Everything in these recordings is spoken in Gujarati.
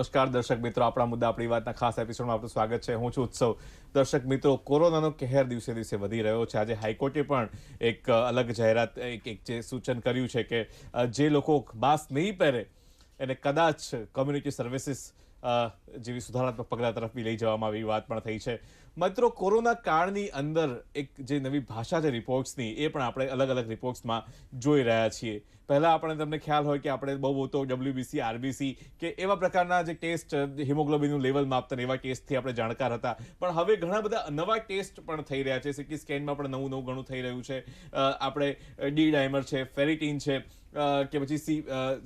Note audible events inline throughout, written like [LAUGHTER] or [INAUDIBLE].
નમસ્કાર, દર્શક મિત્રો. આપણા મુદ્દા, આપણી વાતના ખાસ એપિસોડમાં આપનું સ્વાગત છે. હું છું ઉત્સવ. દર્શક મિત્રો, કોરોનાનો કહેર દિવસે દિવસે વધી રહ્યો છે. આજે હાઈકોર્ટે પણ એક અલગ જાહેરાત, એક એક જે સૂચન કર્યું છે કે જે લોકો માસ્ક નહીં પહેરે, એને કદાચ કમ્યુનિટી સર્વિસીસ જેવી સુધારાત્મક પગલાં તરફ બી લઈ જવામાં આવી વાત પણ થઈ છે. મિત્રો, કોરોના કાળની અંદર એક જે નવી ભાષા છે રિપોર્ટ્સની એ પણ આપણે અલગ અલગ રિપોર્ટ્સમાં જોઈ રહ્યા છીએ. પહેલા આપણે તમને ખ્યાલ હોય કે આપણે બહુ તો ડબલ્યુબીસી આરબીસી કે એવા પ્રકારના જે ટેસ્ટ, હિમોગ્લોબિનનું લેવલ માપતા એવા ટેસ્ટથી આપણે જાણકાર હતા. પણ હવે ઘણા બધા નવા ટેસ્ટ પણ થઈ રહ્યા છે. સિટી સ્કેનમાં પણ નવું નવું ઘણું થઈ રહ્યું છે. આપણે ડી ડાયમર છે, ફેરિટીન છે કે પછી સી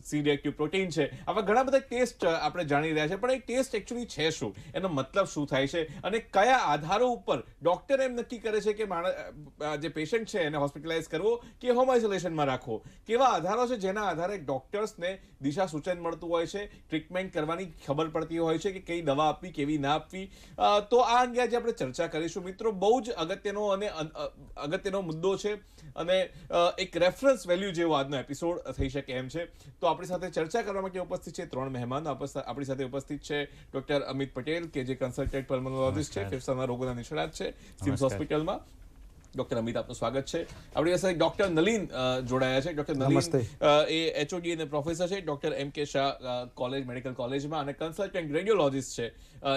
સી રિએક્ટિવ પ્રોટીન છે. આવા ઘણા બધા ટેસ્ટ આપણે જાણી રહ્યા છે. પણ એ ટેસ્ટ એકચ્યુઅલી છે શું? એનો મતલબ શું થાય છે? અને કયા આધારો ઉપર ડોક્ટર એમ નક્કી કરે છે કે માણસ જે પેશન્ટ છે એને હોસ્પિટલાઇઝ કરવો કે હોમ આઇસોલેશનમાં રાખવો? કેવા આધારો છે જેના આધારે ડોક્ટર્સને દિશા સૂચન મળતું હોય છે ટ્રીટમેન્ટ કરવાની ખબર પડતી હોય છે કે કઈ દવા આપવી કેવી ના આપવી. તો આ અંગે આજે આપણે ચર્ચા કરીશું. મિત્રો બહુ જ અગત્યનો અને અગત્યનો મુદ્દો છે અને એક રેફરન્સ વેલ્યુ જેવો આજનો એપિસોડ થઈ શકે એમ છે. તો આપણી સાથે ચર્ચા કરવા માટે ઉપસ્થિત છે ત્રણ મહેમાન. આપણી સાથે ઉપસ્થિત છે ડોક્ટર અમિત પટેલ કે જે કન્સલ્ટન્ટ પલ્મોનોલોજિસ્ટ છે ફેફસાના રોગોના નિષ્ણાત છે સિમ્સ હોસ્પિટલમાં. ડોક્ટર અમિત આપનું સ્વાગત છે. આપણી પાસે ડોક્ટર નલીન જોડાયા છે. ડોક્ટર નલીન એ એચઓડી અને પ્રોફેસર છે. Doctor M K Shah college medical કોલેજમાં અને કન્સલ્ટન્ટ રેડિયોલોજિસ્ટ છે.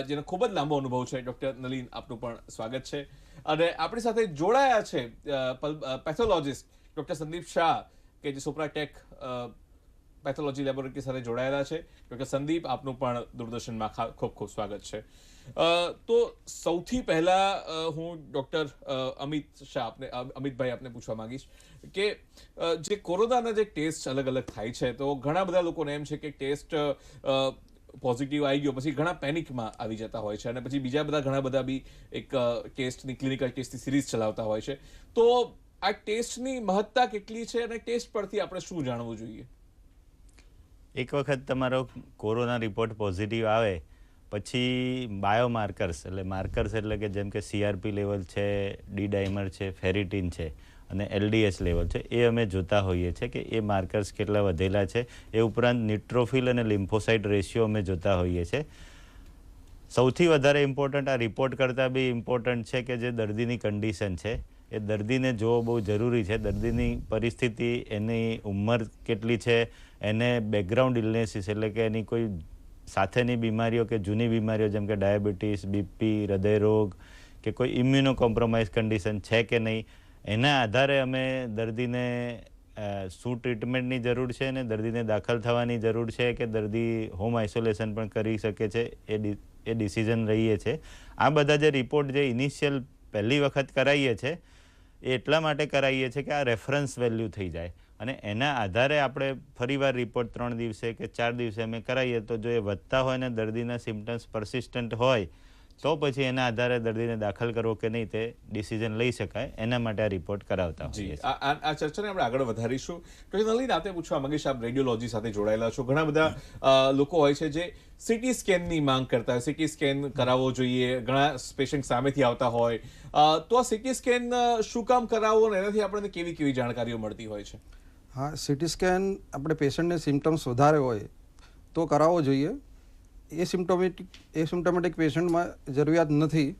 જેનો ખૂબ જ લાંબો અનુભવ છે. ડોક્ટર નલીન આપનું પણ સ્વાગત છે. અને આપણી સાથે જોડાયા છે પેથોલોજિસ્ટ ડોક્ટર સંદીપ શાહ કે જે સોપ્રાટેક પેથોલોજી લેબોરેટરી સાથે જોડાયેલા છે. ડોક્ટર સંદીપ આપનું પણ દૂરદર્શનમાં ખૂબ ખૂબ સ્વાગત છે. તો સૌથી પહેલા હું ડોક્ટર અમિત શાહ આપને અમિતભાઈ આપને પૂછવા માંગીશ કે જે કોરોનાના જે ટેસ્ટ અલગ અલગ થાય છે, તો ઘણા બધા લોકોને એમ છે કે ટેસ્ટ પોઝિટિવ આવી ગયો, પછી ઘણા પેનિકમાં આવી જતા હોય છે, અને પછી બીજા બધા ઘણા બધા બી એક ટેસ્ટની, ક્લિનિકલ ટેસ્ટની સિરીઝ ચલાવતા હોય છે. તો આ ટેસ્ટની મહત્તા કેટલી છે અને ટેસ્ટ પરથી આપણે શું જાણવું જોઈએ? એક વખત તમારો કોરોના રિપોર્ટ પોઝિટિવ આવે પછી બાયોમાર્કર્સ એટલે માર્કર્સ એટલે કે જેમ કે સીઆરપી લેવલ છે ડી ડાયમર છે ફેરિટીન છે અને એલડીએસ લેવલ છે, એ અમે જોતા હોઈએ છીએ કે એ માર્કર્સ કેટલા વધેલા છે. એ ઉપરાંત નિટ્રોફિલ અને લિમ્ફોસાઇટ રેશિયો અમે જોતા હોઈએ છીએ. સૌથી વધારે ઇમ્પોર્ટન્ટ આ રિપોર્ટ કરતાં બી ઇમ્પોર્ટન્ટ છે કે જે દર્દીની કન્ડિશન છે, એ દર્દીને જોવો બહુ જરૂરી છે. દર્દીની પરિસ્થિતિ, એની ઉંમર કેટલી છે, એને બેકગ્રાઉન્ડ ઇલનેસીસ એટલે કે એની કોઈ સાથેની બીમારીઓ કે જૂની બીમારીઓ જેમ કે ડાયાબિટીસ, બીપી, હૃદયરોગ કે કોઈ ઇમ્યુનો કોમ્પ્રોમાઇઝ કન્ડિશન છે કે નહીં, એના આધારે અમે દર્દીને શું ટ્રીટમેન્ટની જરૂર છે અને દર્દીને દાખલ થવાની જરૂર છે કે દર્દી હોમ આઇસોલેશન પણ કરી શકે છે, એ એ ડિસિઝન રહીએ છે. આ બધા જે રિપોર્ટ જે ઇનિશિયલ પહેલી વખત કરાવીએ છે, એ એટલા માટે કરાવીએ છીએ કે આ રેફરન્સ વેલ્યુ થઈ જાય. અને એના આધારે આપણે ફરીવાર રિપોર્ટ ત્રણ દિવસે કે ચાર દિવસે અમે કરાવીએ તો જો એ વધતા હોય ને દર્દીના સિમ્ટમ્સ પરસિસ્ટન્ટ હોય તો પછી એના આધારે દર્દીને દાખલ કરવો કે નહીં તે ડિસિઝન લઈ શકાય. એના માટે આ રિપોર્ટ કરાવતા હોઈએ આ આ- આ ચર્ચાને આપણે આગળ વધારીશું. ડોક્ટર નલિન આપને પૂછવા માંગીશ આપ રેડિયોલોજી સાથે જોડાયેલા છો. ઘણા બધા લોકો હોય છે જે સિટી સ્કેનની માંગ કરતા હોય. સિટી સ્કેન કરાવવો જોઈએ. ઘણા પેશન્ટ સામેથી આવતા હોય. તો આ સિટી સ્કેન શું કામ કરાવવો અને એનાથી આપણને કેવી કેવી જાણકારીઓ મળતી હોય છે? હા સિટી સ્કેન આપણે પેશન્ટને સિમ્ટમ્સ વધારે હોય તો કરાવવો જોઈએ. એ સિમ્ટોમેટિક એ સિમ્ટોમેટિક પેશન્ટમાં જરૂરિયાત નથી.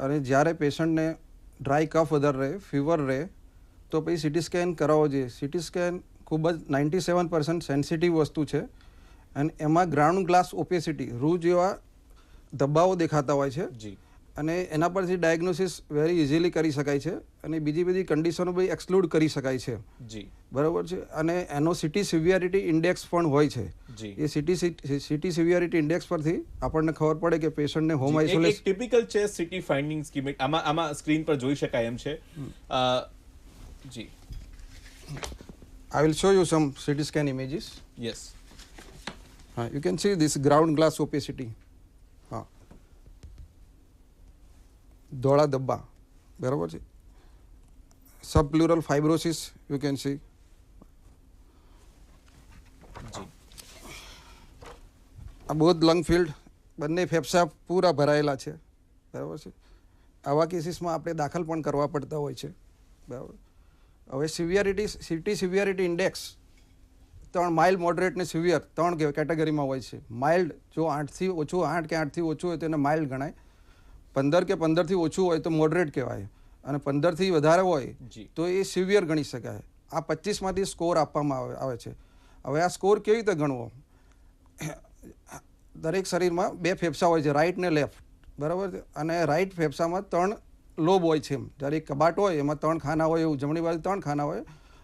અને જ્યારે પેશન્ટને ડ્રાય કફ વધારે રહે ફીવર રહે, તો પછી સિટી સ્કેન કરાવવો જોઈએ. સિટી સ્કેન ખૂબ જ નાઇન્ટી સેવન પર્સન્ટ સેન્સિટિવ વસ્તુ છે. અને એમાં ગ્રાઉન્ડ ગ્લાસ ઓપેસિટી રૂ જેવા ધબ્બાઓ દેખાતા હોય છે. જી. અને એના પરથી ડાયગ્નોસિસ વેરી ઇઝીલી કરી શકાય છે અને બીજી બધી કન્ડિશનો બી એક્સક્લુડ કરી શકાય છે. જી. બરાબર છે? અને એનો સિટી સિવિયરિટી ઇન્ડેક્સ પણ હોય છે. એ સિટી સિટી સિવિયરિટી ઇન્ડેક્સ પરથી આપણને ખબર પડે કે પેશન્ટને હોમ આઇસોલેશન ટિપિકલ છે સિટી ફાઇન્ડિંગ સ્કીમ આમાં આમાં સ્ક્રીન પર જોઈ શકાય એમ છે. જી. I will show you some CT scan images yes હા you can see this ground glass opacity ધોળા ધબ્બા બરાબર છે? Subpleural fibrosis you can see જી. આ બોધ લંગ ફિલ્ડ બંને ફેફસા પૂરા ભરાયેલા છે. બરાબર છે? આવા કેસીસમાં આપણે દાખલ પણ કરવા પડતા હોય છે. બરાબર. હવે સિવિયરિટી સિટી સિવિયરિટી ઇન્ડેક્સ ત્રણ માઇલ્ડ મોડરેટ ને સિવિયર ત્રણ કેટેગરીમાં હોય છે. માઇલ્ડ જો આઠથી ઓછું આઠ કે આઠથી ઓછું હોય તો એને માઇલ્ડ ગણાય. પંદર કે પંદરથી ઓછું હોય તો મોડરેટ કહેવાય. અને પંદરથી વધારે હોય તો એ સિવિયર ગણી શકાય. આ પચીસમાંથી સ્કોર આપવામાં આવે આવે છે. હવે આ સ્કોર કેવી રીતે ગણવો? [COUGHS] દરેક શરીરમાં બે ફેફસા હોય છે રાઇટ ને લેફ્ટ બરાબર છે? અને રાઇટ ફેફસામાં ત્રણ લોબ હોય છે એમ. જ્યારે એક કબાટ હોય એમાં ત્રણ ખાના હોય એવું જમણી બાજુ ત્રણ ખાના હોય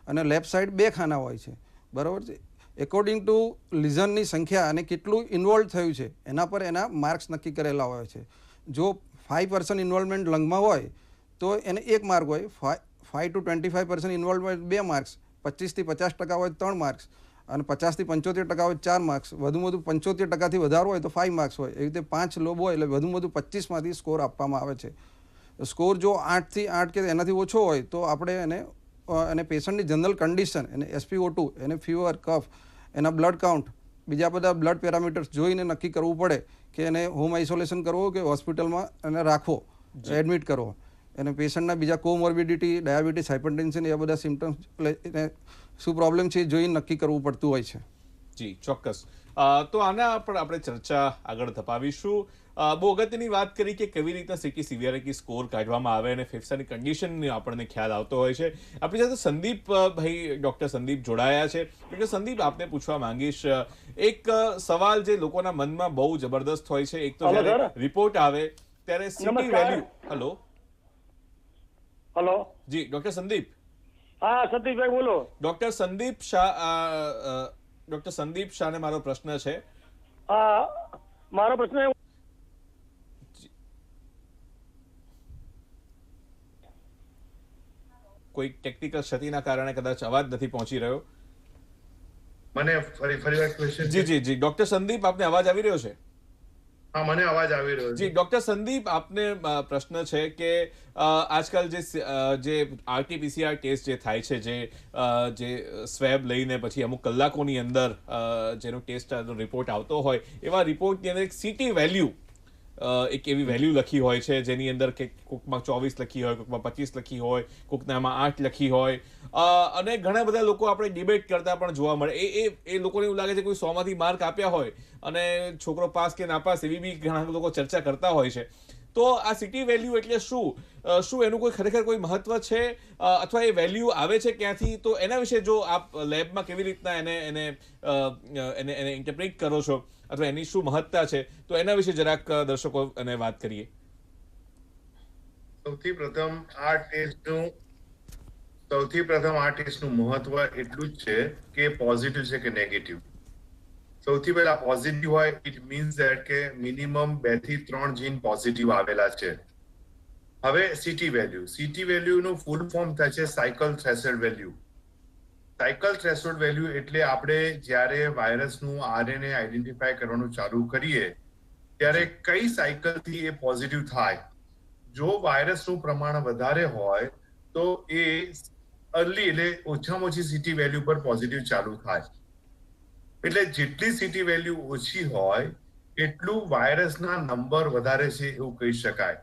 અને લેફ્ટ સાઈડ બે ખાના હોય છે. બરાબર છે? એકોર્ડિંગ ટુ લિઝનની સંખ્યા અને કેટલું ઇન્વોલ્વ થયું છે એના પર એના માર્ક્સ નક્કી કરેલા હોય છે. જો ફાઇવ પર્સન્ટ ઇન્વોલ્વમેન્ટ લંગમાં હોય, તો એને એક માર્ક હોય. Five to twenty five percent involvement બે માર્ક્સ પચીસથી પચાસ ટકા હોય ત્રણ માર્ક્સ, અને પચાસથી પંચોતેર ટકા હોય ચાર માર્ક્સ. વધુ વધુ પંચોતેર ટકાથી વધારે હોય તો ફાઇવ માર્ક્સ હોય. એવી રીતે પાંચ લોબો હોય એટલે વધુ વધુ પચીસમાંથી સ્કોર આપવામાં આવે છે. સ્કોર જો આઠથી આઠ કે એનાથી ઓછો હોય તો આપણે એને અને પેશન્ટની જનરલ કન્ડિશન એને એસપીઓ ટુ એને ફીવર કફ એના બ્લડ કાઉન્ટ બીજા બધા બ્લડ પેરામીટર્સ જોઈને નક્કી કરવું પડે. કે એને હોમ આઇસોલેશન કરવો કે હોસ્પિટલમાં એને રાખવો એડમિટ કરવો. એને પેશન્ટના બીજા કોમોર્બિડિટી ડાયાબિટીસ હાઇપરટેન્શન એ બધા સિમ્ટમ્સ એને શું પ્રોબ્લેમ છે એ જોઈને નક્કી કરવું પડતું હોય છે. જી ચોક્કસ. તો આના પર આપણે ચર્ચા આગળ ધપાવીશું. બહુ અગત્યની વાત કરી કે કેવી રીતના સિટી સિવિયરિટી સ્કોર કાઢવામાં આવે અને ફેફસાની કન્ડિશન આપણને ખ્યાલ આવતો હોય છે. આપણી સાથે સંદીપ ભાઈ ડૉક્ટર સંદીપ જોડાયા છે. ડોક્ટર સંદીપ આપને પૂછવા માંગીશ એક સવાલ જે લોકોના મનમાં બહુ જબરદસ્ત હોય છે. એક તો જ્યારે રિપોર્ટ આવે ત્યારે સિટી વેલ્યુ હલો. હલો. જી ડોક્ટર સંદીપ. હા સંદીપભાઈ બોલો. ડોક્ટર સંદીપ શાહ ડોક્ટર સંદીપ શાહને મારો પ્રશ્ન છે. હા મારો પ્રશ્ન કોઈ ટેકનિકલ ક્ષતિના કારણે કદાચ અવાજ નથી પહોંચી રહ્યો. મને ફરી ફરી વાર ક્વેશ્ચન જી જી જી. ડોક્ટર સંદીપ આપને અવાજ આવી રહ્યો છે? હા મને અવાજ આવી રહ્યો જી ડોક્ટર સંદીપ આપને પ્રશ્ન છે કે આજકાલ જે જે આરટીપીસીઆર ટેસ્ટ જે થાય છે જે જે સ્વેબ લઈને પછી અમુક કલાકોની અંદર જેનો ટેસ્ટ રિપોર્ટ આવતો હોય એવા રિપોર્ટની અંદર એક સીટી વેલ્યુ એક એવી વેલ્યુ લખી હોય છે, જેની અંદર કે કોકમાં ચોવીસ લખી હોય, કોકમાં પચીસ લખી હોય કોકનામાં આઠ લખી હોય. અને ઘણા બધા લોકો આપણે ડિબેટ કરતા પણ જોવા મળે. એ એ એ લોકોને એવું લાગે છે કોઈ સોમાંથી માર્ક આપ્યા હોય અને છોકરો પાસ કે નાપાસ એવી બી ઘણા લોકો ચર્ચા કરતા હોય છે. તો આ સિટી વેલ્યુ એટલે શું? શું એનું કોઈ ખરેખર કોઈ મહત્વ છે? અથવા એ વેલ્યુ આવે છે ક્યાંથી? તો એના વિશે જો આપ લેબમાં કેવી રીતના એને એને એને એને ઇન્ટરપ્રિટ કરો છો અથવા એની શું મહત્તા છે? તો એના વિશે જરાક દર્શકો અને વાત કરીએ. સૌથી પ્રથમ આ ટેસ્ટનું, સૌથી પ્રથમ આ ટેસ્ટનું મહત્વ એટલું જ છે કે પોઝિટિવ છે કે નેગેટિવ સૌથી પહેલા પોઝિટિવ હોય ઇટ મીન્સ ધેટ કે મિનિમમ બેથી ત્રણ જીન પોઝિટિવ આવેલા છે. હવે સીટી વેલ્યુ સીટી વેલ્યુનું ફૂલ ફોર્મ થાય છે cycle threshold value cycle threshold value એટલે આપણે જ્યારે વાયરસનું આરએનએ આઈડેન્ટિફાય કરવાનું ચાલુ કરીએ ત્યારે કઈ સાયકલથી એ પોઝિટિવ થાય? જો વાયરસનું પ્રમાણ વધારે હોય તો એ અર્લી એટલે ઓછામાં ઓછી સિટી વેલ્યુ પર પોઝિટિવ ચાલુ થાય. એટલે જેટલી સિટી વેલ્યુ ઓછી હોય એટલું વાયરસના નંબર વધારે છે એવું કહી શકાય.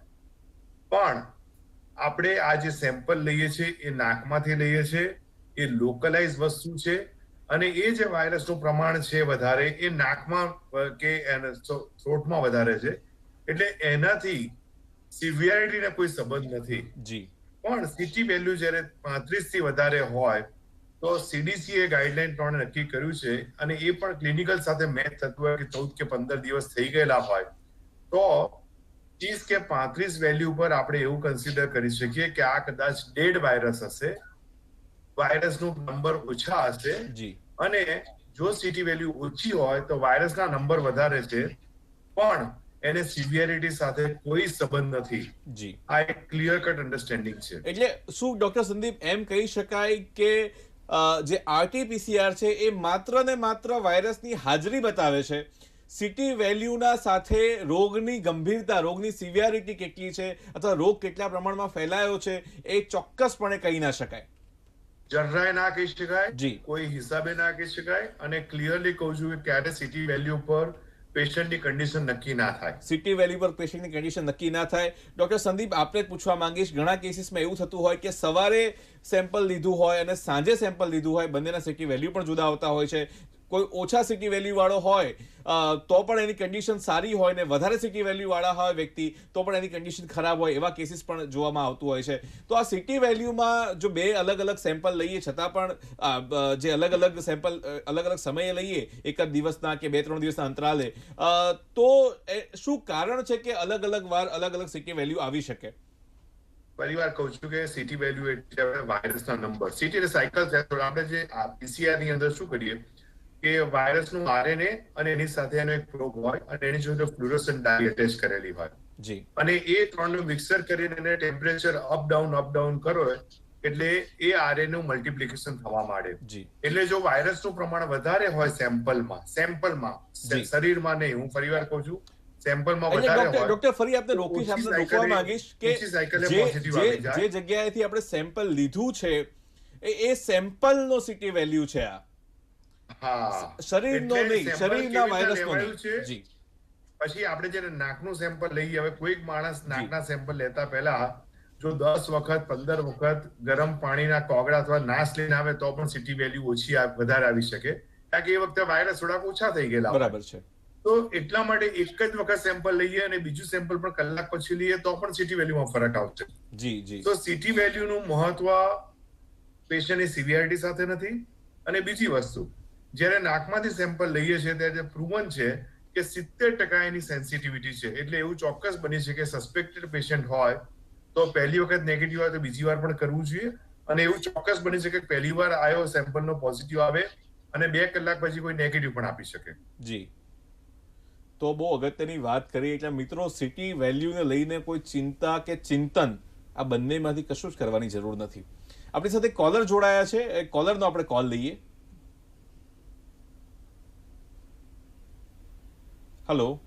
પણ આપણે આ જે સેમ્પલ લઈએ છીએ એ નાકમાંથી લઈએ છીએ એ લોકલાઇઝ વસ્તુ છે અને એ જે વાયરસનું પ્રમાણ છે વધારે એ નાકમાં કે થ્રોટમાં વધારે છે. એટલે એનાથી સિવિયરિટીને કોઈ સંબંધ નથી. જી. પણ સીટી વેલ્યુ જ્યારે પાંત્રીસથી વધારે હોય તો સીડીસીએ એ ગાઈડલાઈન પ્રમાણે નક્કી કર્યું છે અને એ પણ ક્લિનિકલ સાથે મેચ થતું હોય કે ચૌદ કે પંદર દિવસ થઈ ગયેલા હોય તો ત્રીસ કે પાંત્રીસ વેલ્યુ પર આપણે એવું કન્સિડર કરી શકીએ કે આ કદાચ ડેડ વાયરસ હશે વાયરસનું નંબર ઓછા હશે જી. અને જો સીટી વેલ્યુ ઓછી હોય તો વાયરસના નંબર વધારે છે. પણ એને સિવિયરિટી સાથે કોઈ સંબંધ નથી. જી. આ એક ક્લિયર કટ અન્ડરસ્ટેન્ડિંગ છે. એટલે શું ડોક્ટર સંદીપ એમ કહી શકાય કે જે આરટીપીસીઆર છે એ માત્ર ને માત્ર વાયરસની હાજરી બતાવે છે? સિટી વેલ્યુના સાથે રોગની ગંભીરતા રોગની સિવિયરિટી કેટલી છે? અથવા રોગ કેટલા પ્રમાણમાં ફેલાયો છે? એ ચોક્કસપણે કહી ના શકાય. જરાય ના કહી શકાય કોઈ હિસાબે ના કહી શકાય અને ક્લિયરલી કહું છું કે ક્યારે સિટી વેલ્યુ પર પેશન્ટની કન્ડિશન નક્કી ના થાય. સિટી વેલ્યુ પર પેશન્ટની કન્ડિશન નક્કી ના થાય. ડોક્ટર સંદીપ આપને પૂછવા માંગીશ ઘણા કેસીસમાં એવું થતું હોય કે સવારે સેમ્પલ લીધું હોય અને સાંજે સેમ્પલ લીધું હોય બંનેના સિટી વેલ્યુ પણ જુદા આવતા હોય છે. કોઈ ઓછા સિટી વેલ્યુ વાળો હોય તો પણ એની કન્ડિશન સારી હોય ને વધારે સિટી વેલ્યુ વાળા હોય વ્યક્તિ, તો પણ એની કન્ડિશન ખરાબ હોય એવા કેસીસ પણ જોવામાં આવતું હોય છે. તો આ સિટી વેલ્યુમાં જો બે અલગ અલગ સેમ્પલ લઈએ છતાં પણ જે અલગ અલગ સેમ્પલ અલગ અલગ સમયે લઈએ, એક જ દિવસના કે બે ત્રણ દિવસના અંતરાલે તો શું કારણ છે કે અલગ અલગ વાર અલગ અલગ સિટી વેલ્યુ આવી શકે? પરિવાર વાર કહું છું કે સિટી વેલ્યુ એટલે વાયરસના નંબર સિટી એટલે સાયકલ છે. આપણે જે પીસીઆરની અંદર શું કરીએ? કે વાયરસનું આરએનએ અને એની સાથે એનો એક પ્રોબ હોય અને એની જોડે ફ્લુરોસન્ટ ડાઈ અટેચ કરેલી હોય. જી. અને એ ત્રણનું મિક્સર કરીને એને temperature up down up down કરો એટલે એ આરએનએ નું મલ્ટીપ્લિકેશન થવા માંડે. એટલે જો વાયરસનું પ્રમાણ વધારે હોય સેમ્પલમાં સેમ્પલમાં શરીરમાં નહીં હું ફરીવાર કહું છું સેમ્પલમાં વધારે હોય ડોક્ટર ફરી આપને રોકીશ આપને રોકવા માંગીશ કે ઓછી cycle એ જે જગ્યાએથી આપણે સેમ્પલ લીધું છે એ એ સેમ્પલનો સિટી વેલ્યુ છે આ. શરીરનો નહીં શરીરના વાયરસનો? જી. પછી આપણે જ્યારે નાકનું સેમ્પલ લઈએ હવે કોઈક માણસ નાકના સેમ્પલ લેતા પહેલા જો દસ વખત પંદર વખત ગરમ પાણીના કોગળા અથવા નાશ લઈને આવે તો પણ સિટી વેલ્યુ ઓછી વધારે આવી શકે. કારણ કે એ વખતે વાયરસ થોડાક ઓછા થઈ ગયેલા બરાબર છે. તો એટલા માટે એક જ વખત સેમ્પલ લઈએ અને બીજું સેમ્પલ પણ કલાક પછી લઈએ તો પણ સિટી વેલ્યુમાં ફરક આવશે. જી જી. તો સિટી વેલ્યુનું મહત્વ પેશન્ટની સિવિયરિટી સાથે નથી અને બીજી વસ્તુ જ્યારે નાકમાંથી સેમ્પલ લઈએ છીએ, ત્યારે પ્રૂવન છે કે સિત્તેર ટકા એની સેન્સિટિવિટી છે. એટલે એવું ચોક્કસ બની છે કે સસ્પેક્ટેડ પેશન્ટ હોય, તો પહેલી વખત નેગેટિવ આવે તો બીજી વાર પણ કરવું જોઈએ. અને એવું ચોક્કસ બની શકે કે પહેલી વાર આવ્યો સેમ્પલનો પોઝિટિવ આવે અને બે કલાક પછી કોઈ નેગેટિવ પણ આપી શકે. જી. તો બહુ અગત્યની વાત કરી, એટલે મિત્રો સિટી વેલ્યુને લઈને કોઈ ચિંતા કે ચિંતન આ બંનેમાંથી કશું જ કરવાની જરૂર નથી. આપણી સાથે કોલર જોડાયા છે. કોલરનો આપણે કોલ લઈએ. હલો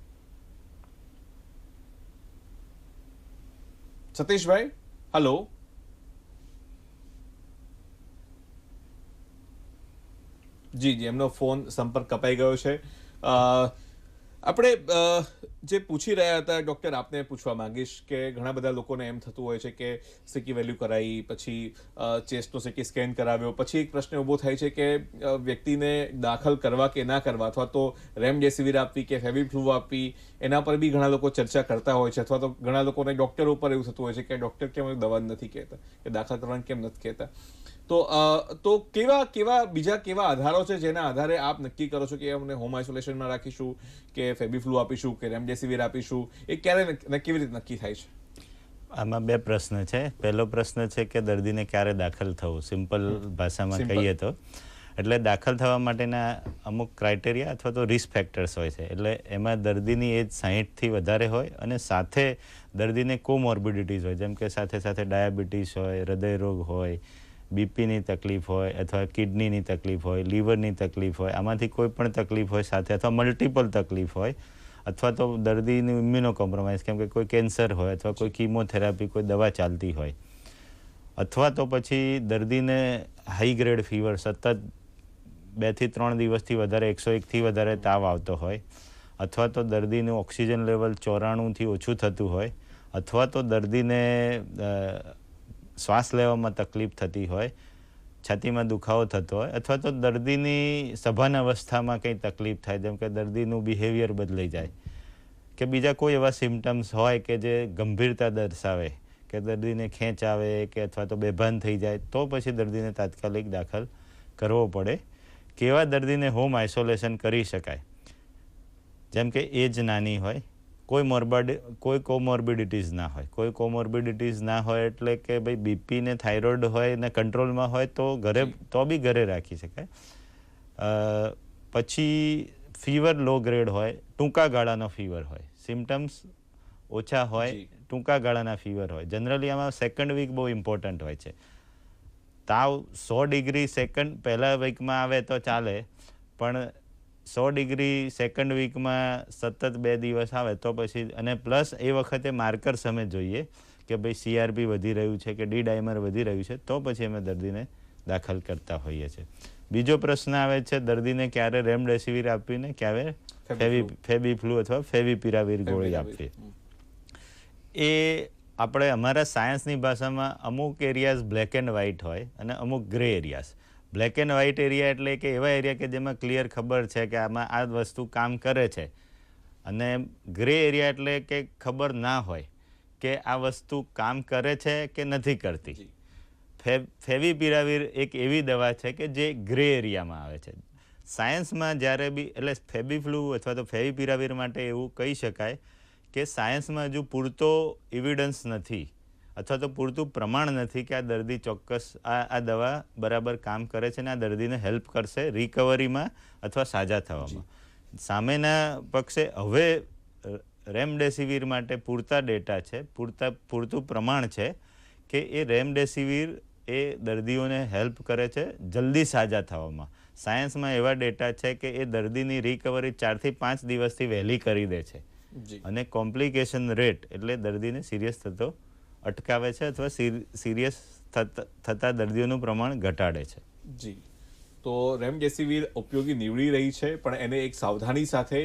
સતીશભાઈ હલો જી જી એમનો ફોન સંપર્ક કપાઈ ગયો છે. અ, આપણે જે પૂછી રહ્યા હતા, ડૉક્ટર, આપને પૂછવા માંગીશ કે ઘણા બધા લોકોને એમ થતું હોય છે કે સિટી વેલ્યુ કરાવી પછી ચેસ્ટનો સિટી સ્કેન કરાવ્યો, પછી એક પ્રશ્ન ઊભો થાય છે કે વ્યક્તિને દાખલ કરવા કે ના કરવા, અથવા તો રેમડેસિવિર આપવી કે ફેવિફ્લુ આપવી, એના પર બી ઘણા લોકો ચર્ચા કરતા હોય છે, અથવા તો ઘણા લોકોને ડૉક્ટરો ઉપર એવું થતું હોય છે કે ડૉક્ટર કેમ દવા નથી કહેતા, કે દાખલ કરવાનું કેમ નથી કહેતા. તો તો કેવા કેવા બીજા કેવા આધારો છે જેના આધારે આપ નક્કી કરો છો કે અમને હોમ આઇસોલેશનમાં રાખીશું કે ફેબીફ્લુ આપીશું કે રેમડેસિવિર આપીશું એ ક્યારે કેવી રીતે નક્કી થાય છે? આમાં બે પ્રશ્ન છે. પહેલો પ્રશ્ન છે કે દર્દીને ક્યારે દાખલ થવું? સિમ્પલ ભાષામાં કહીએ તો. એટલે દાખલ થવા માટેના અમુક ક્રાઇટેરિયા અથવા તો રિસ્ક ફેક્ટર્સ હોય છે. એટલે એમાં દર્દીની એજ સાહીઠથી વધારે હોય અને સાથે દર્દીને કોમોર્બિડિટીઝ હોય. જેમ કે સાથે સાથે ડાયાબિટીસ હોય હૃદયરોગ હોય બીપીની તકલીફ હોય અથવા કિડનીની તકલીફ હોય, લીવરની તકલીફ હોય, આમાંથી કોઈ પણ તકલીફ હોય સાથે અથવા મલ્ટિપલ તકલીફ હોય, અથવા તો દર્દીનું ઇમ્યુનો કોમ્પ્રોમાઇઝ કેમ કે કોઈ કેન્સર હોય અથવા કોઈ કીમોથેરાપી કોઈ દવા ચાલતી હોય. અથવા તો પછી દર્દીને હાઈ ગ્રેડ ફીવર સતત બેથી ત્રણ દિવસથી વધારે, એકસો એકથી વધારે તાવ આવતો હોય, અથવા તો દર્દીનું ઓક્સિજન લેવલ ચોરાણુંથી ઓછું થતું હોય, અથવા તો દર્દીને શ્વાસ લેવામાં તકલીફ થતી હોય, છાતીમાં દુખાવો થતો હોય, અથવા તો દર્દીની સભાન અવસ્થામાં કંઈ તકલીફ થાય, જેમ કે દર્દીનું બિહેવિયર બદલાઈ જાય, કે બીજા કોઈ એવા સિમ્ટમ્સ હોય કે જે ગંભીરતા દર્શાવે, કે દર્દીને ખેંચ આવે કે અથવા તો બેભાન થઈ જાય, તો પછી દર્દીને તાત્કાલિક દાખલ કરવો પડે, કેવા દર્દીને હોમ આઇસોલેશન કરી શકાય. જેમ કે એજ નાની હોય કોઈ મોર્બાડ કોઈ કોમોર્બિડિટીઝ ના હોય. કોઈ કોમોર્બિડિટીઝ ના હોય એટલે કે ભાઈ બીપી ને થાઇરોઇડ હોય ને કંટ્રોલમાં હોય તો ઘરે તો બી ઘરે રાખી શકાય. પછી ફીવર લો ગ્રેડ હોય ટૂંકા ગાળાનો ફીવર હોય. સિમ્ટમ્સ ઓછા હોય ટૂંકા ગાળાના ફીવર હોય. જનરલી આમાં સેકન્ડ વીક બહુ ઇમ્પોર્ટન્ટ હોય છે. તાવ સો ડિગ્રી સેકન્ડ પહેલા વીકમાં આવે તો ચાલે પણ સો ડિગ્રી સેકન્ડ વીકમાં સતત બે દિવસ આવે તો પછી અને પ્લસ એ વખતે માર્કર્સ અમે જોઈએ કે ભાઈ સીઆરપી વધી રહ્યું છે કે ડી ડાયમર વધી રહ્યું છે તો પછી અમે દર્દીને દાખલ કરતા હોઈએ છીએ. બીજો પ્રશ્ન આવે છે દર્દીને ક્યારે રેમડેસિવિર આપીને ક્યારે ફેવી ફેબી ફ્લૂ અથવા ફેવીપિરાવીર ગોળી ફેવિપિરાવીર. આપવી એ આપણે અમારા સાયન્સની ભાષામાં અમુક એરિયાઝ બ્લેક એન્ડ વ્હાઇટ હોય અને અમુક grey areas black and white area એટલે કે એવા એરિયા કે જેમાં ક્લિયર ખબર છે કે આમાં આ વસ્તુ કામ કરે છે. અને ગ્રે એરિયા એટલે કે ખબર ના હોય કે આ વસ્તુ કામ કરે છે કે નથી કરતી. ફે ફેવી ફેવીપિરાવીર એક એવી દવા છે કે જે ગ્રે એરિયામાં આવે છે. સાયન્સમાં જ્યારે બી એટલે ફેબીફ્લુ અથવા તો ફેવીપિરાવીર માટે એવું કહી શકાય કે સાયન્સમાં હજુ પૂરતો એવિડન્સ નથી. અથવા તો પૂરતું પ્રમાણ નથી કે આ દર્દી ચોક્કસ આ આ દવા બરાબર કામ કરે છે ને આ દર્દીને હેલ્પ કરશે રિકવરીમાં અથવા સાજા થવામાં. સામેના પક્ષે હવે રેમડેસિવીર માટે પૂરતા ડેટા છે પૂરતા પૂરતું પ્રમાણ છે કે એ રેમડેસિવીર એ દર્દીઓને હેલ્પ કરે છે જલ્દી સાજા થવામાં. સાયન્સમાં એવા ડેટા છે કે એ દર્દીની રિકવરી ચારથી પાંચ દિવસથી વહેલી કરી દે છે. અને કોમ્પ્લિકેશન રેટ એટલે દર્દીને સિરિયસ થતો અટકાવે છે અથવા સિરિયસ થતા દર્દીઓનું પ્રમાણ ઘટાડે છે. જી. તો રેમડેસિવીર ઉપયોગી નીવડી રહી છે, પણ એને એક સાવધાની સાથે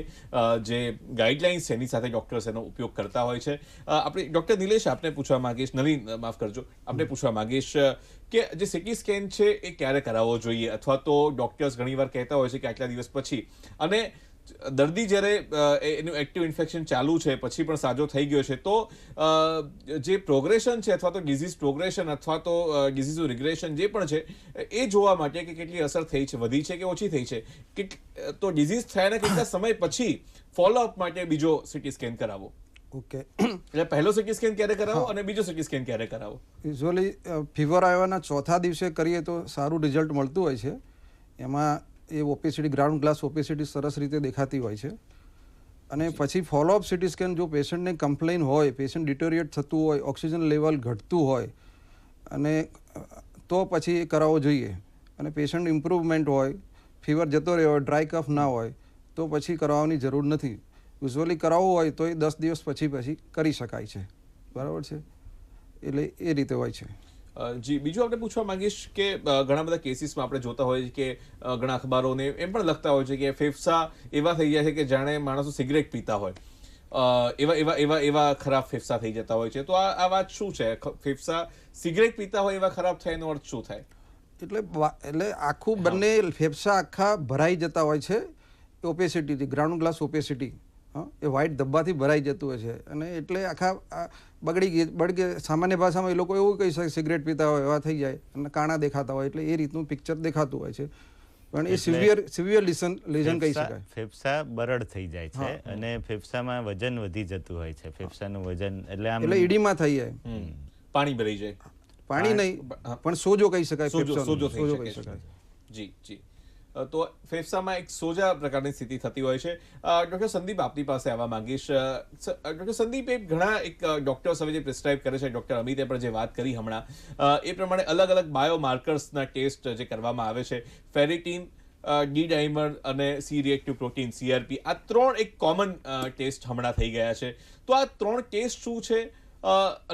જે ગાઈડલાઇન્સ એની સાથે ડૉક્ટર્સ એનો ઉપયોગ કરતા હોય છે. આપણે, ડૉક્ટર નિલેશ આપને પૂછવા માંગીશ, નલીન માફ કરજો, આપને પૂછવા માંગીશ કે જે સિટી સ્કેન છે, એ ક્યારે કરાવવો જોઈએ? અથવા તો ડૉક્ટર્સ ઘણીવાર કહેતા હોય છે કે આટલા દિવસ પછી. અને દર્દી જ્યારે એનું એક્ટિવ ઇન્ફેક્શન ચાલુ છે પછી પણ સાજો થઈ ગયો છે તો જે પ્રોગ્રેશન છે અથવા તો ડિઝીઝ પ્રોગ્રેશન અથવા તો ડિઝીઝનું રિગ્રેશન જે પણ છે એ જોવા માટે કે કેટલી અસર થઈ છે વધી છે કે ઓછી થઈ છે કે તો ડિઝીઝ થયાના કેટલા સમય પછી ફોલોઅપ માટે બીજો સિટી સ્કેન કરાવો. ઓકે એટલે પહેલો સિટી સ્કેન ક્યારે કરાવો અને બીજો સિટી સ્કેન ક્યારે કરાવો? યુઝ્યુઅલી ફીવર આવ્યાના ચોથા દિવસે કરીએ તો સારું રિઝલ્ટ મળતું હોય છે. એમાં એ ઓપેસિટી ગ્રાઉન્ડ ગ્લાસ ઓપેસિટી સરસ રીતે દેખાતી હોય છે. અને પછી ફોલોઅપ સિટી સ્કેન જો પેશન્ટને કમ્પ્લેન હોય પેશન્ટ ડિટોરિએટ થતું હોય ઓક્સિજન લેવલ ઘટતું હોય, અને, તો પછી એ કરાવવો જોઈએ. અને પેશન્ટ ઇમ્પ્રુવમેન્ટ હોય ફીવર જતો રહ્યો હોય ડ્રાય કફ ના હોય, તો પછી કરાવવાની જરૂર નથી. યુઝ્યુઅલી કરાવવું હોય તો એ દસ દિવસ પછી પછી કરી શકાય છે. બરાબર છે? એટલે એ રીતે હોય છે. જી, બીજું આપણે પૂછવા માંગીશ કે ઘણા બધા કેસીસમાં આપણે જોતા હોઈએ કે ઘણા અખબારોને એમ પણ લખતા હોય છે કે ફેફસા એવા થઈ ગયા છે કે જાણે માણસો સિગરેટ પીતા હોય. એવા એવા એવા એવા ખરાબ ફેફસા થઈ જતા હોય છે. તો આ આ વાત શું છે? ફેફસા સિગરેટ પીતા હોય એવા ખરાબ થાય એનો અર્થ શું થાય? એટલે એટલે આખું બંને ફેફસા આખા ભરાઈ જતા હોય છે. ઓપેસિટીથી, ગ્રાઉન્ડ ગ્લાસ ઓપેસિટી. એ વ્હાઇટ ધબ્બાથી ભરાઈ જતું હોય છે. અને એટલે આખા બગડી ગઈ બળગે સામાન્ય ભાષામાં એ લોકો એવું કહી શકે સિગરેટ પીતા હોય એવા થઈ જાય. અને કાણા દેખાતા હોય એટલે એ રીતનું પિક્ચર દેખાતું હોય છે. પણ એ સિવિયર સિવિયર લિસન લેઝન કહી શકાય. ફેફસા બરડ થઈ જાય છે અને ફેફસામાં વજન વધી જતું હોય છે. ફેફસાનું વજન એટલે આમ એટલે ઈડીમાં થઈ જાય. પાણી ભરાઈ જાય. પાણી નહીં પણ સોજો કહી શકાય સોજો સોજો કહી શકાય. જી જી. તો ફેફસામાં એક સોજા પ્રકારની સ્થિતિ થતી હોય છે. ડોક્ટર સંદીપ આપની પાસે આવવા માંગીશ. ડોક્ટર સંદીપ, એ ઘણા એક ડૉક્ટર્સ હવે જે પ્રિસ્ક્રાઇબ કરે છે, ડૉક્ટર અમિતે પણ જે વાત કરી હમણાં એ પ્રમાણે અલગ અલગ બાયોમાર્કર્સના ટેસ્ટ જે કરવામાં આવે છે, ફેરિટીન ડી ડાયમર અને સી રિએક્ટિવ પ્રોટીન, સીઆરપી, આ ત્રણ એક કોમન ટેસ્ટ હમણાં થઈ ગયા છે. તો આ ત્રણ ટેસ્ટ શું છે?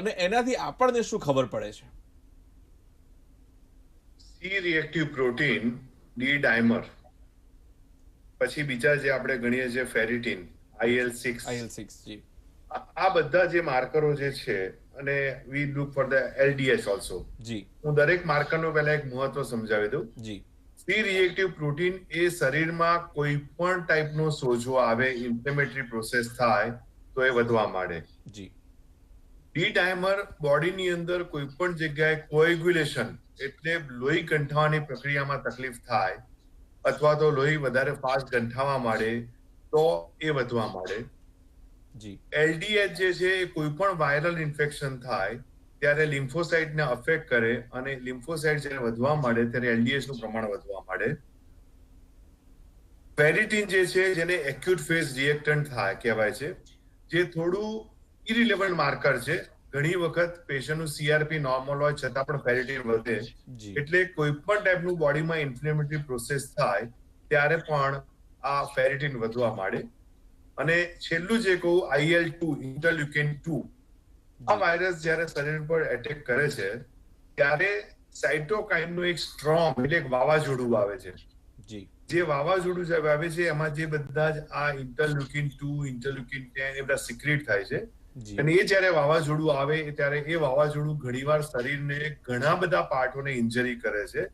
અને એનાથી આપણને શું ખબર પડે છે? C reactive protein D dimer. પછી બીજા જે આપણે ગણીએ છીએ ferritin IL six. IL six જી. આ બધા જે માર્કરો જે છે અને we look for the LDH also. જી. હું દરેક માર્કરનું પહેલા એક મહત્વ સમજાવી દઉં. જી. સી રિએક્ટિવ પ્રોટીન એ શરીરમાં કોઈ પણ ટાઈપનો સોજો આવે ઇન્ફ્લેમેટરી પ્રોસેસ થાય તો એ વધવા માંડે. જી. ડી ડાયમર બોડીની અંદર કોઈ પણ જગ્યાએ કોએગ્યુલેશન એટલે લોહી ગંઠાવાની પ્રક્રિયામાં તકલીફ થાય અથવા તો લોહી વધારે ફાસ્ટ ગંઠાવા માંડે તો એ વધવા માંડે. જી. એલડીએચ જે છે એ કોઈ પણ વાયરલ ઇન્ફેક્શન થાય ત્યારે લિમ્ફોસાઇટને અફેક્ટ કરે અને લિમ્ફોસાઇટ જ્યારે વધવા માંડે ત્યારે એલડીએચનું પ્રમાણ વધવા માંડે. ફેરિટીન જે છે જેને એક્યુટ ફેઝ રિએક્ટન્ટ થાય કહેવાય છે જે થોડું ઇરિલેવન્ટ માર્કર છે ઘણી વખત પેશન્ટનું સીઆરપી નોર્મલ હોય છતાં પણ ફેરિટીન વધે. એટલે કોઈ પણ ટાઈપનું બોડીમાં ઇન્ફ્લેમેટરી પ્રોસેસ થાય ત્યારે પણ આ ફેરિટીન વધવા માંડે. અને છેલ્લું જે કહું આઈએલ ટુ ઇન્ટરલ્યુકેન ટુ આ વાયરસ જ્યારે શરીર પર એટેક કરે છે ત્યારે સાઇટોકાઇનનું એક સ્ટ્રોંગ એટલે એક વાવાઝોડું આવે છે. જે. વાવાઝોડું સાહેબ આવે છે એમાં જે બધા જ આ ઇન્ટરલ્યુકિન ટુ ઇન્ટરલ્યુકિન ટેન એ બધા સિક્રેટ થાય છે. અને એ જ્યારે વાવાઝોડું આવે ત્યારે એ વાવાઝોડું ઘણીવાર શરીરને ઘણા બધા પાર્ટોને ઇન્જરી કરે છે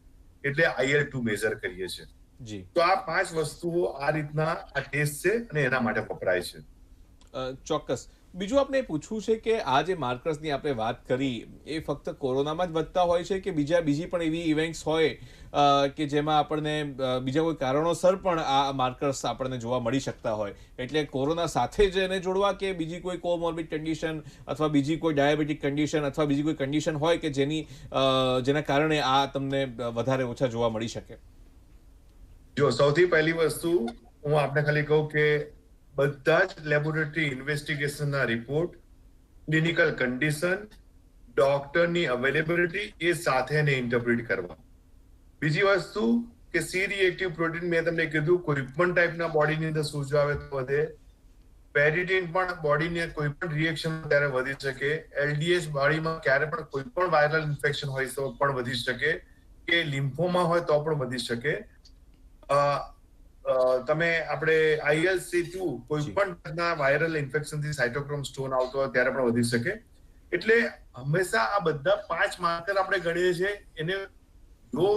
એટલે આઈએલ ટુ મેઝર કરીએ છીએ તો આ પાંચ વસ્તુઓ આ રીતના આ ટેસ્ટ છે અને એના માટે વપરાય છે. ચોક્કસ. બીજું આપણે પૂછવું છે કે આ જે માર્કર્સની આપણે વાત કરી, એ ફક્ત કોરોનામાં જ વધતા હોય છે કે બીજા, બીજી પણ એવી ઇવેન્ટ્સ હોય કે જેમાં આપણને બીજા કોઈ કારણોસર પણ આ માર્કર્સ આપણને જોવા મળી શકતા હોય? એટલે કોરોના સાથે જ એને જોડવા કે બીજી કોઈ કોમોર્બિડ કન્ડિશન અથવા બીજી કોઈ ડાયાબિટીક કન્ડિશન અથવા બીજી કોઈ કન્ડિશન હોય કે જેની જેના કારણે આ તમને વધારે ઓછા જોવા મળી શકે? જો સૌથી પહેલી વસ્તુ હું આપને ખાલી કહું કે બધા જ લેબોરેટરી ઇન્વેસ્ટિગેશનના રિપોર્ટ ક્લિનિકલ કન્ડિશન ડોક્ટરની અવેલેબિલિટી એ સાથે એને ઇન્ટરપ્રિટ કરવા. બીજી વસ્તુ કે સી રિએક્ટિવ પ્રોટીન મેં તમને કીધું કોઈ પણ ટાઈપના બોડીની અંદર સૂજો આવે તો વધે. પેરિટીન પણ બોડીને કોઈ પણ રિએક્શન ત્યારે વધી શકે. એલડીએચ બોડીમાં ક્યારે પણ કોઈ પણ વાયરલ ઇન્ફેક્શન હોય તો પણ વધી શકે. કે લિમ્ફોમાં હોય તો પણ વધી શકે. તમે આપણે આઈએલસી ટુ કોઈ પણ જાતના વાયરલ ઇન્ફેક્શનથી સાયટોક્રોમ સ્ટોન આવતો હોય ત્યારે પણ વધી શકે. એટલે હંમેશા આ બધા પાંચ માર્કર આપણે ગણીએ છીએ. એને જો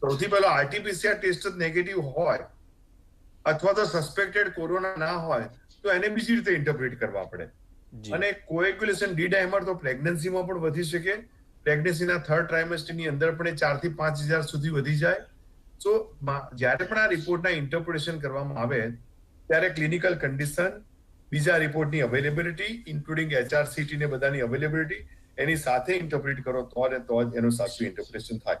સૌથી પહેલો આરટીપીસીઆર ટેસ્ટ જ નેગેટિવ હોય અથવા તો સસ્પેક્ટેડ કોરોના ના હોય તો એને બીજી રીતે ઇન્ટરપ્રિટ કરવા પડે. અને કોએક્યુલેશન ડી ડાયમર તો પ્રેગ્નન્સીમાં પણ વધી શકે. પ્રેગ્નન્સીના થર્ડ ટ્રાઇમેસ્ટરની અંદર પણ એ ચારથી પાંચ હજાર સુધી વધી જાય. સો જ્યારે પણ આ રિપોર્ટના ઇન્ટરપ્રિટેશન કરવામાં આવે ત્યારે ક્લિનિકલ કન્ડિશન બીજા રિપોર્ટની અવેલેબિલિટી ઇન્ક્લુડિંગ એચઆરસીટી ને બધાની અવેલેબિલિટી એની સાથે ઇન્ટરપ્રિટ કરો તો ને તો જ એનું સાચું ઇન્ટરપ્રિટેશન થાય.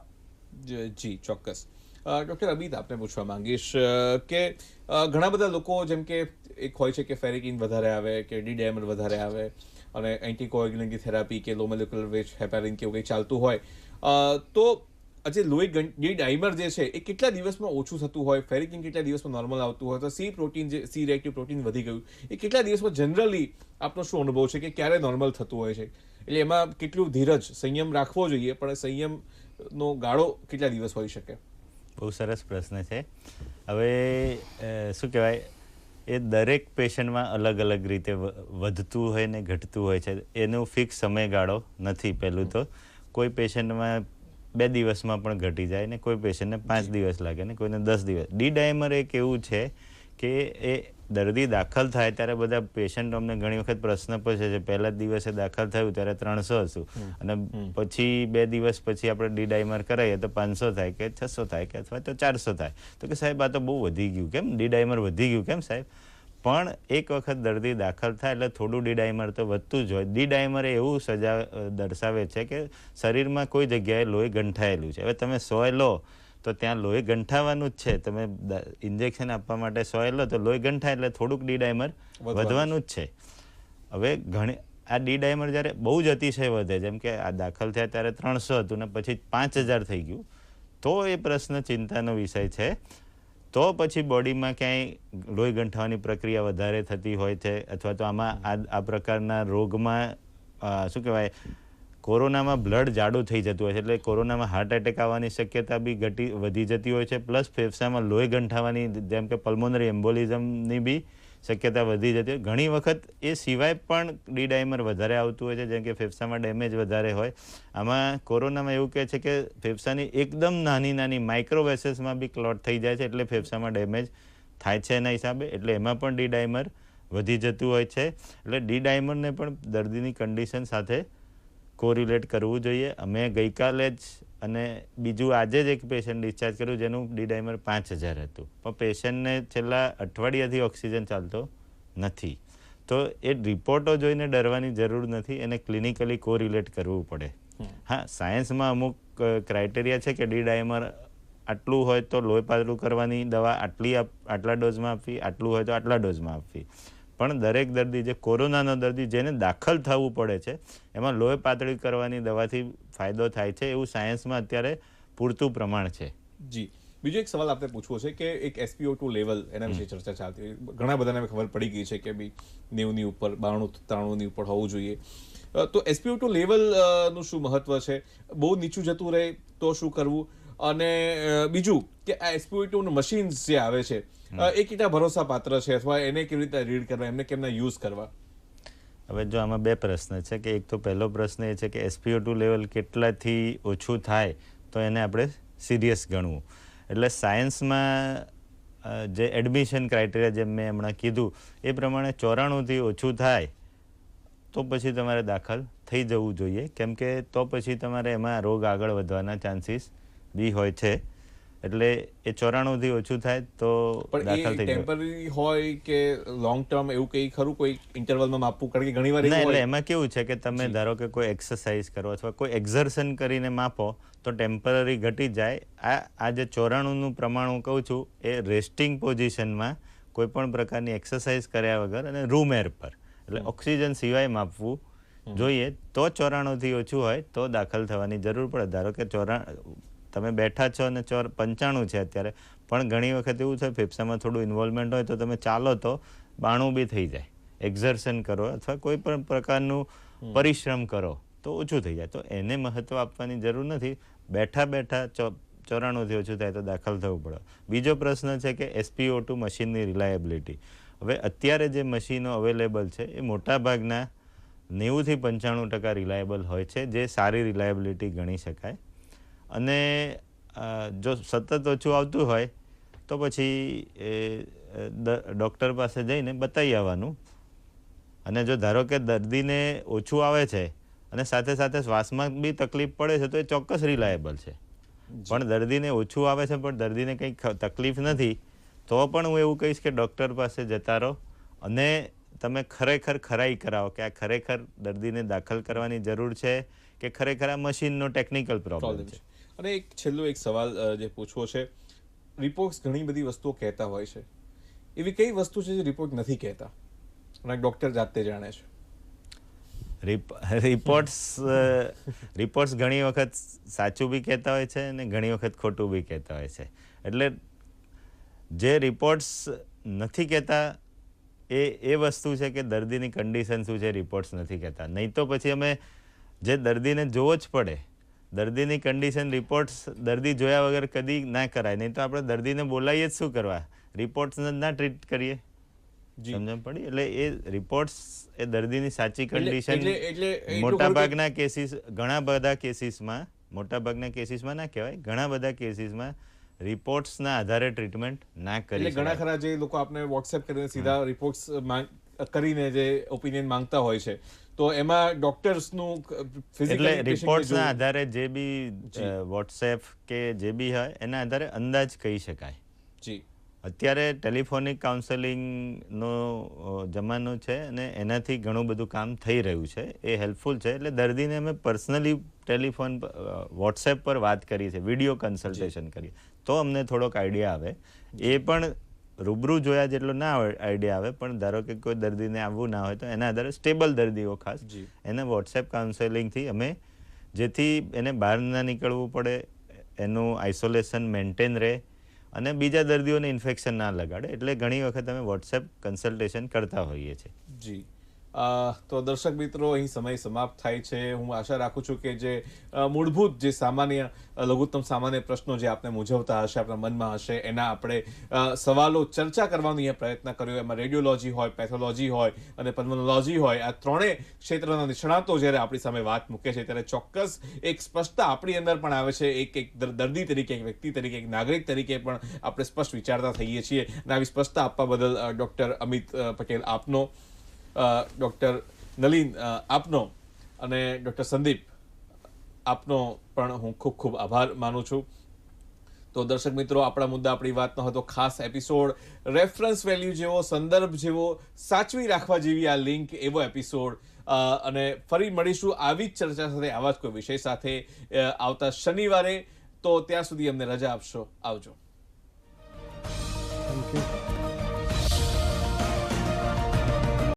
જી ચોક્કસ. ડૉક્ટર અમિત આપને પૂછવા માંગીશ કે ઘણા બધા લોકો જેમ કે એક હોય છે કે ફેરિકિન વધારે આવે કે ડીડેમર વધારે આવે અને એન્ટીકોએગ્યુલેન્ટની થેરાપી કે લો મોલેક્યુલર વેજ હેપારિન કે એવું કંઈ ચાલતું હોય તો આ જે લોહી ડી ડાયમર જે છે, એ કેટલા દિવસમાં ઓછું થતું હોય? ફેરિકિન કેટલા દિવસમાં નોર્મલ આવતું હોય? તો સી પ્રોટીન જે, સી રિએક્ટિવ પ્રોટીન વધી ગયું. એ કેટલા દિવસમાં જનરલી આપનો શું અનુભવ છે કે ક્યારે નોર્મલ થતું હોય છે? એટલે એમાં કેટલું ધીરજ, સંયમ રાખવો જોઈએ, પણ સંયમનો ગાળો કેટલા દિવસ હોઈ શકે? બહુ સરસ પ્રશ્ન છે. હવે શું કહેવાય? એ દરેક પેશન્ટમાં અલગ અલગ રીતે વધતું હોય ને ઘટતું હોય છે. એનું ફિક્સ સમયગાળો નથી પહેલું તો. કોઈ પેશન્ટમાં બે દિવસમાં પણ ઘટી જાય ને કોઈ પેશન્ટને પાંચ દિવસ લાગે ને કોઈને દસ દિવસ. ડી ડાયમર એક એવું છે કે એ દર્દી દાખલ થાય ત્યારે બધા પેશન્ટ અમને ઘણી વખત પ્રશ્ન પૂછે છે. પહેલા જ દિવસે દાખલ થયું ત્યારે ત્રણસો હતું અને પછી બે દિવસ પછી આપણે ડી ડાયમર કરાવીએ તો પાંચસો થાય કે છસો થાય કે અથવા તો ચારસો થાય. તો કે સાહેબ આ તો બહુ વધી ગયું. કેમ? ડી ડાયમર વધી ગયું કેમ સાહેબ? પણ એક વખત દર્દી દાખલ થાય એટલે થોડું ડી ડાયમર તો વધતું જ હોય. ડી ડાયમર એવું સજા દર્શાવે છે કે શરીરમાં કોઈ જગ્યાએ લોહી ગંઠાયેલું છે. હવે તમે સોય લો તો ત્યાં લોહી ગંઠાવાનું જ છે. તમે ઇન્જેક્શન આપવા માટે સોય લો તો લોહી ગંઠાય એટલે થોડુંક ડી ડાયમર વધવાનું જ છે. હવે ઘણી આ ડી ડાયમર જ્યારે બહુ જ અતિશય વધે જેમ કે આ દાખલ થયા ત્યારે ત્રણસો હતું ને પછી પાંચ હજાર થઈ ગયું તો એ પ્રશ્ન ચિંતાનો વિષય છે. તો પછી બોડીમાં ક્યાંય લોહી ગંઠાવાની પ્રક્રિયા વધારે થતી હોય છે, અથવા તો આમાં આ પ્રકારના રોગમાં શું કહેવાય, કોરોનામાં બ્લડ જાડું થઈ જતું હોય છે, એટલે કોરોનામાં હાર્ટ એટેક આવવાની શક્યતા બી ઘટી, વધી જતી હોય છે, પ્લસ ફેફસામાં લોહી ગંઠાવાની, જેમ કે પલ્મોનરી એમ્બોલિઝમની બી શક્યતા વધી જતી હોય. ઘણી વખત એ સિવાય પણ ડી ડાયમર વધારે આવતું હોય છે, જેમ કે ફેફસામાં ડેમેજ વધારે હોય. આમાં કોરોનામાં એવું કહે છે કે ફેફસાની એકદમ નાની નાની માઇક્રોવેસેસમાં બી ક્લોટ થઈ જાય છે, એટલે ફેફસામાં ડેમેજ થાય છે એના હિસાબે. એટલે એમાં પણ ડી ડાયમર વધી જતું હોય છે. એટલે ડી ડાયમરને પણ દર્દીની કન્ડિશન સાથે કોરિલેટ કરવું જોઈએ. અમે ગઈકાલે જ અને બીજું આજે જ એક પેશન્ટ ડિસ્ચાર્જ કર્યું જેનું ડી ડાયમર પાંચ હજાર હતું. પણ પેશન્ટને છેલ્લા અઠવાડિયાથી ઓક્સિજન ચાલતો નથી. તો એ રિપોર્ટો જોઈને ડરવાની જરૂર નથી એને ક્લિનિકલી કોરિલેટ કરવું પડે. હા સાયન્સમાં અમુક ક્રાઇટેરિયા છે કે ડી ડાયમર આટલું હોય તો લોહી પાતળું કરવાની દવા આટલી આટલા ડોઝમાં આપવી આટલું હોય તો આટલા ડોઝમાં આપવી. પણ દરેક દર્દી જે કોરોનાનો દર્દી જેને દાખલ થવું પડે છે એમાં લોહી પાતળી કરવાની દવાથી ફાયદો થાય છે એવું સાયન્સમાં અત્યારે પૂરતું પ્રમાણ છે. જી. બીજો એક સવાલ આપણે પૂછવો છે કે એક એસપીઓ ટુ લેવલ એના વિશે ચર્ચા ચાલતી ઘણા બધાને ખબર પડી ગઈ છે કે ભાઈ નેવની ઉપર બાણું ત્રાણુંની ઉપર હોવું જોઈએ. તો એસપીઓ ટુ લેવલનું શું મહત્વ છે? બહુ નીચું જતું રહે તો શું કરવું? અને બીજું કે આ એસપીઓ નું મશીન્સ જે આવે છે એ કેટલા ભરોસા પાત્ર છે અથવા એને કેવી રીતે રીડ કરવા એમને કેમના યુઝ કરવા? હવે જો આમાં બે પ્રશ્ન છે કે એક તો પહેલો પ્રશ્ન એ છે કે એસપીઓ ટુ લેવલ કેટલાથી ઓછું થાય તો એને આપણે સિરિયસ ગણવું. એટલે સાયન્સમાં જે એડમિશન ક્રાઇટેરિયા જેમ મેં હમણાં કીધું એ પ્રમાણે ચોરાણુંથી ઓછું થાય તો પછી તમારે દાખલ થઈ જવું જોઈએ. કેમ કે તો પછી તમારે એમાં રોગ આગળ વધવાના ચાન્સીસ બી હોય છે. એટલે એ ચોરાણુંથી ઓછું થાય તો દાખલ થઈ ટેમ્પરરી હોય કે લોંગ ટર્મ એવું કંઈ ખરું? કોઈ ઇન્ટરવલમાં માપવું? કારણ કે ઘણી વાર ના એટલે એમાં કેવું છે કે તમે ધારો કે કોઈ એક્સરસાઇઝ કરો અથવા કોઈ એક્ઝર્શન કરીને માપો તો ટેમ્પરરી ઘટી જાય. આ આ જે ચોરાણુંનું પ્રમાણ હું કહું છું એ રેસ્ટિંગ પોઝિશનમાં કોઈ પણ પ્રકારની એક્સરસાઇઝ કર્યા વગર અને રૂમ એર પર. એટલે ઓક્સિજન સિવાય માપવું જોઈએ. તો ચોરાણુંથી ઓછું હોય તો દાખલ થવાની જરૂર પડે. ધારો કે ચોરા તમે બેઠા છો અને ચોર પંચાણું છે અત્યારે. પણ ઘણી વખત એવું છે ફેફસામાં થોડું ઇન્વોલ્વમેન્ટ હોય તો તમે ચાલો તો બાણું બી થઈ જાય. એક્ઝર્શન કરો અથવા કોઈ પણ પ્રકારનું પરિશ્રમ કરો તો ઓછું થઈ જાય. તો એને મહત્વ આપવાની જરૂર નથી. બેઠા બેઠા ચો ચોરાણુંથી ઓછું થાય તો દાખલ થવું પડે. બીજો પ્રશ્ન છે કે એસપીઓ ટુ મશીનની રિલાયબિલિટી હવે અત્યારે જે મશીનો અવેલેબલ છે એ મોટાભાગના નેવુંથી પંચાણું ટકા રિલાયબલ હોય છે જે સારી રિલાયબિલિટી ગણી શકાય. અને જો સતત ઓછું આવતું હોય તો પછી એ ડૉક્ટર પાસે જઈને બતાવી આવવાનું. અને જો ધારો કે દર્દીને ઓછું આવે છે અને સાથે સાથે શ્વાસમાં બી તકલીફ પડે છે તો એ ચોક્કસ રિલાયબલ છે. પણ દર્દીને ઓછું આવે છે પણ દર્દીને કંઈ તકલીફ નથી તો પણ હું એવું કહીશ કે ડૉક્ટર પાસે જતા રહો. અને તમે ખરેખર ખરાઈ કરાવો કે આ ખરેખર દર્દીને દાખલ કરવાની જરૂર છે કે ખરેખર આ મશીનનો ટેકનિકલ પ્રોબ્લેમ છે. અને એક છેલ્લો એક સવાલ જે પૂછવો છે. રિપોર્ટ્સ ઘણી બધી વસ્તુઓ કહેતા હોય છે. એવી કઈ વસ્તુ છે જે રિપોર્ટ નથી કહેતા? અને ડૉક્ટર જાતે જાણે છે. રિપોર્ટ્સ રિપોર્ટ્સ ઘણી વખત સાચું બી કહેતા હોય છે અને ઘણી વખત ખોટું બી કહેતા હોય છે. એટલે જે રિપોર્ટ્સ નથી કહેતા, એ એ વસ્તુ છે કે દર્દીની કન્ડિશન શું છે, રિપોર્ટ્સ નથી કહેતા. નહીં તો પછી અમે જે દર્દીને જોવો જ પડે દર્દીની કન્ડિશન રિપોર્ટ્સ દર્દી જોયા વગર કદી ના કરાય. નહીં તો આપણે દર્દીને બોલાવીએ જ શું કરવા? રિપોર્ટ્સ ના ટ્રીટ કરીએ. સમજણ પડી? એટલે એ રિપોર્ટ્સ એ દર્દીની સાચી કન્ડિશન મોટા ભાગના કેસીસ ઘણા બધા કેસીસમાં મોટા ભાગના કેસીસમાં ના કહેવાય ઘણા બધા કેસીસમાં રિપોર્ટ્સના આધારે ટ્રીટમેન્ટ ના કરી ઘણા ખરા જે લોકો આપણે વોટ્સએપ કરીને સીધા રિપોર્ટ્સ કરીને જે ઓપિનિયન માંગતા હોય છે. તો એમાં ડોક્ટર્સનું એટલે રિપોર્ટ્સના આધારે જે બી વોટ્સએપ કે જે બી હોય એના આધારે અંદાજ કહી શકાય. જી. અત્યારે ટેલિફોનિક કાઉન્સેલિંગનો જમાનો છે અને એનાથી ઘણું બધું કામ થઈ રહ્યું છે. એ હેલ્પફુલ છે. એટલે દર્દીને અમે પર્સનલી ટેલિફોન વોટ્સએપ પર વાત કરી છે વીડિયો કન્સલ્ટેશન કરીએ. તો અમને થોડોક આઈડિયા આવે. એ પણ રૂબરૂ જોયા જેટલો ના આઈડિયા આવે પણ ધારો કે કોઈ દર્દીને આવવું ના હોય તો એના આધારે સ્ટેબલ દર્દીઓ ખાસ. એને વોટ્સએપ કાઉન્સેલિંગથી અમે જેથી એને બહાર ના નીકળવું પડે એનું આઇસોલેશન મેન્ટેન રહે અને બીજા દર્દીઓને ઇન્ફેક્શન ના લગાડે. એટલે ઘણી વખત અમે વોટ્સએપ કન્સલ્ટેશન કરતા હોઈએ છીએ. જી. તો દર્શક મિત્રો, અહીં સમય સમાપ્ત થાય છે. હું આશા રાખું છું કે જે મૂળભૂત જે સામાન્ય લઘુત્તમ સામાન્ય પ્રશ્નો જે આપણે મૂંઝવતા હશે, આપણા મનમાં હશે, એના આપણે સવાલો ચર્ચા કરવાનો અહીંયા પ્રયત્ન કર્યો. એમાં રેડિયોલોજી હોય, પેથોલોજી હોય અને પલ્મોનોલોજી હોય, આ ત્રણેય ક્ષેત્રના નિષ્ણાતો જ્યારે આપણી સામે વાત મૂકે છે, ત્યારે ચોક્કસ એક સ્પષ્ટતા આપણી અંદર પણ આવે છે. એક એક દર- દર્દી તરીકે, એક વ્યક્તિ તરીકે, એક નાગરિક તરીકે પણ આપણે સ્પષ્ટ વિચારતા થઈએ છીએ. અને આવી સ્પષ્ટતા આપવા બદલ ડૉક્ટર અમિત પટેલ આપનો ડોક્ટર નલિન આપનો અને ડૉક્ટર સંદીપ, આપનો પણ હું ખૂબ ખૂબ આભાર માનું છું. તો દર્શક મિત્રો, આપણા મુદ્દા આપણી વાતનો હતો, ખાસ એપિસોડ રેફરન્સ વેલ્યુ જેવો, સંદર્ભ જેવો, સાચવી રાખવા જેવી આ લિંક એવો એપિસોડ. અને ફરી મળીશું આવી જ ચર્ચા સાથે, આવા જ કોઈ વિષય સાથે આવતા શનિવારે. તો ત્યાં સુધી અમને રજા આપશો. આવજો. Thank you